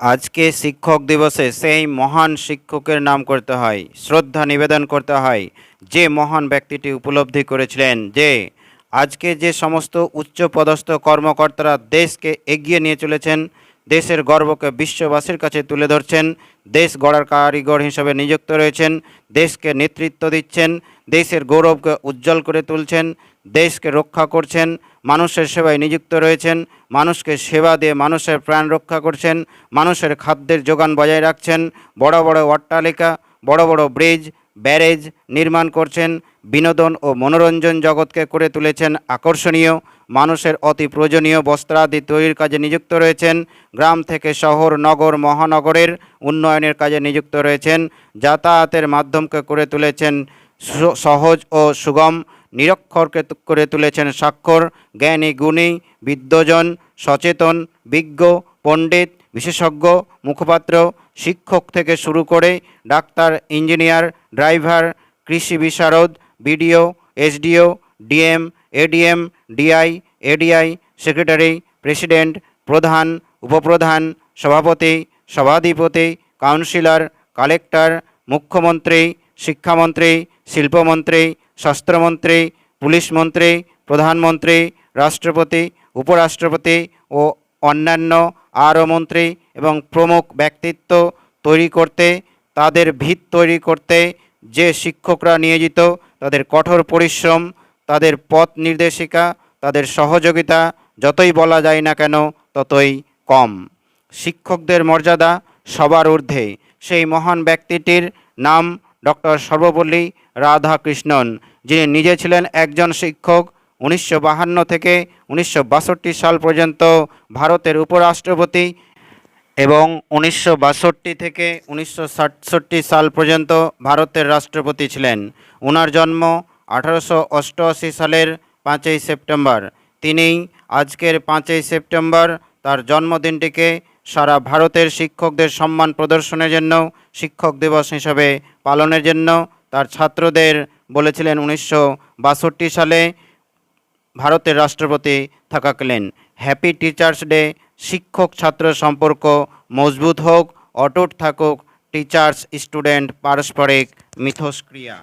আজকে শিক্ষক দিবসে সেই মহান শিক্ষকের নাম করতে হয়, শ্রদ্ধা নিবেদন করতে হয়, যে মহান ব্যক্তিটি উপলব্ধি করেছিলেন যে আজকে যে সমস্ত উচ্চপদস্থ কর্মকর্তারা দেশকে এগিয়ে নিয়ে চলেছেন দেশের গর্বকে বিশ্ববাসীর কাছে তুলে ধরছেন। দেশ গড়ার কারিগর হিসেবে নিযুক্ত রয়েছেন। দেশকে নেতৃত্ব দিচ্ছেন। দেশের গৌরবকে উজ্জ্বল করে তুলছেন। দেশকে রক্ষা করছেন। মানুষের সেবায় নিযুক্ত রয়েছেন। মানুষকে সেবা দিয়ে মানুষের প্রাণ রক্ষা করছেন। মানুষের খাদ্যের যোগান বজায় রাখছেন। বড় বড় অট্টালিকা, বড় বড় ব্রিজ ব্যারেজ নির্মাণ করছেন, বিনোদন ও মনোরঞ্জন জগৎকে করে তুলেছেন আকর্ষণীয়, মানুষের অতি প্রয়োজনীয় বস্ত্রাদি তৈরির কাজে নিযুক্ত রয়েছেন, গ্রাম থেকে শহর, নগর, মহানগরের উন্নয়নের কাজে নিযুক্ত রয়েছেন, যাতায়াতের মাধ্যমকে করে তুলেছেন সহজ ও সুগম নিরক্ষরকে করে তুলেছেন স্বাক্ষর, জ্ঞানী, গুণী, বিদ্বজন, সচেতন, বিজ্ঞ, পণ্ডিত বিশেষজ্ঞ, মুখপাত্র, শিক্ষক থেকে শুরু করে ডাক্তার, ইঞ্জিনিয়ার, ড্রাইভার, কৃষি বিশারদ, BDO, SDO, DM, ADM, DI, ADI, secretary, president, প্রধান, উপপ্রধান, সভাপতি, সভাধিপতি, কাউন্সিলর, কালেক্টর, মুখ্যমন্ত্রী, শিক্ষামন্ত্রী, শিল্পমন্ত্রী, স্বাস্থ্যমন্ত্রী, পুলিশ মন্ত্রী, প্রধানমন্ত্রী, রাষ্ট্রপতি, উপরাষ্ট্রপতি ও অন্যান্য আরও মন্ত্রী এবং প্রমুখ ব্যক্তিত্ব তৈরি করতে, তাদের ভিত তৈরি করতে যে শিক্ষকরা নিয়োজিত, তাদের কঠোর পরিশ্রম, তাদের পথ নির্দেশিকা, তাদের সহযোগিতা যতই বলা যায় না কেন ততই কম। শিক্ষকদের মর্যাদা সবার ঊর্ধ্বে। সেই মহান ব্যক্তিটির নাম ডক্টর সর্বপল্লী রাধাকৃষ্ণন, যিনি নিজে ছিলেন একজন শিক্ষক উনিশশো থেকে উনিশশো বাষট্টি সাল পর্যন্ত ভারতের উপরাষ্ট্রপতি এবং উনিশশো বাষট্টি থেকে উনিশশো সাতষট্টি সাল পর্যন্ত ভারতের রাষ্ট্রপতি ছিলেন। ওনার জন্ম আঠারোশো অষ্টআশি সালের পাঁচই সেপ্টেম্বর। তিনি আজকের পাঁচই সেপ্টেম্বর তার জন্মদিনটিকে সারা ভারতের শিক্ষকদের সম্মান প্রদর্শনের জন্য, শিক্ষক দিবস হিসাবে পালনের জন্য তার ছাত্রদের বলেছিলেন উনিশশো বাষট্টি সালে ভারতের রাষ্ট্রপতি থাকাকালীন হ্যাপি টিচার্স ডে, শিক্ষক ছাত্র সম্পর্ক মজবুত হোক, অটুট থাকুক, টিচার্স স্টুডেন্ট পারস্পরিক মিথস্ক্রিয়া।